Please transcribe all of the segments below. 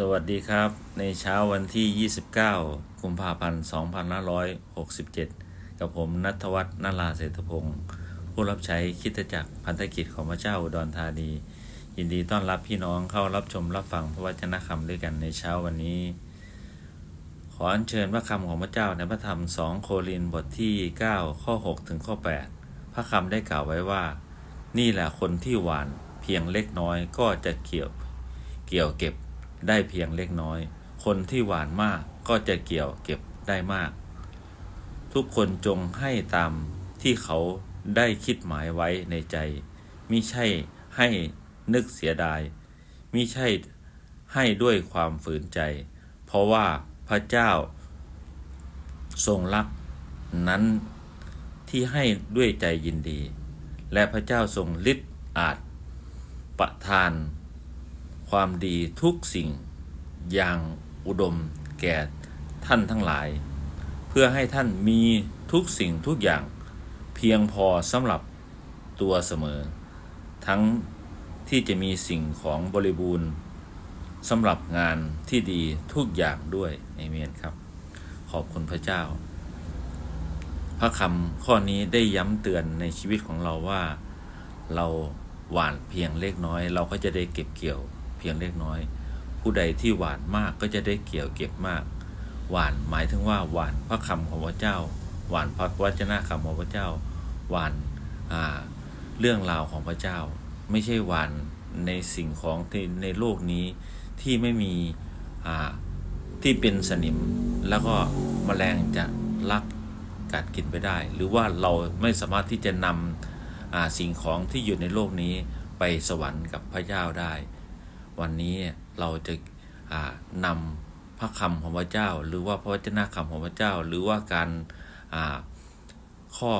สวัสดีครับ ในเช้าวันที่ 29 กุมภาพันธ์ 2567 กับผมนัทวัฒน์นาราเศรษฐพงศ์ผู้รับใช้คิดจักรพันธกิจของพระเจ้าอุดรธานี ยินดีต้อนรับพี่น้องเข้ารับชมรับฟังพระวจนะคำด้วยกันในเช้าวันนี้ ขออัญเชิญพระคำของพระเจ้าในพระธรรม 2 โครินบทที่ 9 ข้อ 6 ถึงข้อ 8 พระคำได้กล่าวไว้ว่า นี่แหละคนที่หวานเพียงเล็กน้อยก็จะเกี่ยวเกี่ยวเก็บ ได้เพียงเล็กน้อย คนที่หวานมากก็จะเกี่ยวเก็บได้มาก ทุกคนจงให้ตามที่เขาได้คิดหมายไว้ในใจมิใช่ให้นึกเสียดายมิใช่ให้ด้วยความฝืนใจ เพราะว่าพระเจ้า ทรงรักนั้นที่ให้ด้วยใจยินดี และพระเจ้าทรงฤทธิ์อาจประทาน ความดีทุกสิ่ง อย่างอุดมแก่ท่านทั้งหลาย เพื่อให้ท่านมีทุกสิ่งทุกอย่างเพียงพอสำหรับตัวเสมอ ทั้งที่จะมีสิ่งของบริบูรณ์สำหรับงานที่ดีทุกอย่างด้วยเอเมนครับ ขอบคุณพระเจ้า พระคำข้อนี้ได้ย้ำเตือนในชีวิตของเราว่า เราหวานเพียงเล็กน้อย เราก็จะได้เก็บเกี่ยว เพียงเล็กน้อย ผู้ใดที่หวานมากก็จะได้เกี่ยวเก็บมาก หวานหมายถึงว่าหวานพระคำของพระเจ้า หวานพระวจนะคำของพระเจ้า หวานาเรื่องราวของพระเจ้า ไม่ใช่หวานในสิ่งของในโลกนี้ที่ไม่มีที่เป็นสนิมแล้วก็มแมลงจะลักกัดกินไปได้ หรือว่าเราไม่สามารถที่จะนำสิ่งของที่อยู่ในโลกนี้ไปสวรรค์กับพระเจ้าได้ วันนี้เราจะานำพระคำของพระเจ้า หรือว่าพระวจนะคำของพระเจ้า หรือว่าการาข้อ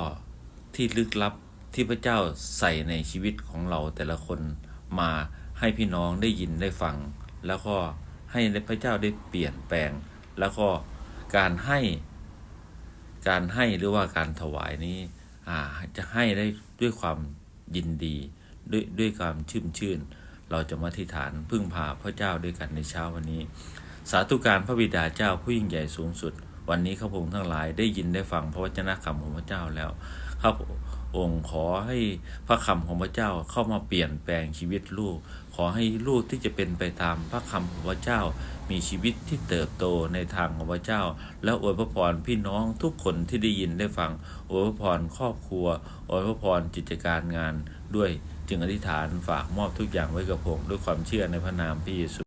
ที่ลึกลับที่พระเจ้าใส่ในชีวิตของเราแต่ละคนมาให้พี่น้องได้ยินได้ฟัง แล้วก็ให้พระเจ้าได้เปลี่ยนแปลง แล้วก็การให้การให้หรือว่าการถวายนี้จะให้ได้ด้วยความยินดีด้วยด้วยความชื่นชื่น เราจะมาที่ฐานพึ่งพาพระเจ้าด้วยกันในเช้าวันนี้ สาธุการพระบิดาเจ้าผู้ยิ่งใหญ่สูงสุด วันนี้ข้าพงทั้งหลายได้ยินได้ฟังพระวจนะคำของพระเจ้าแล้วข้าพองค์ขอให้พระคำของพระเจ้าเข้ามาเปลี่ยนแปลงชีวิตลูก ขอให้ลูกที่จะเป็นไปตามพระคำของพระเจ้า มีชีวิตที่เติบโตในทางของพระเจ้า และอวยพระพรพี่น้องทุกคนที่ได้ยินได้ฟังอวยพระพรครอบครัวอวยพระพรกิจการงานด้วย จึงอธิษฐานฝากมอบทุกอย่างไว้กับผม ด้วยความเชื่อในพระนามพระเยซู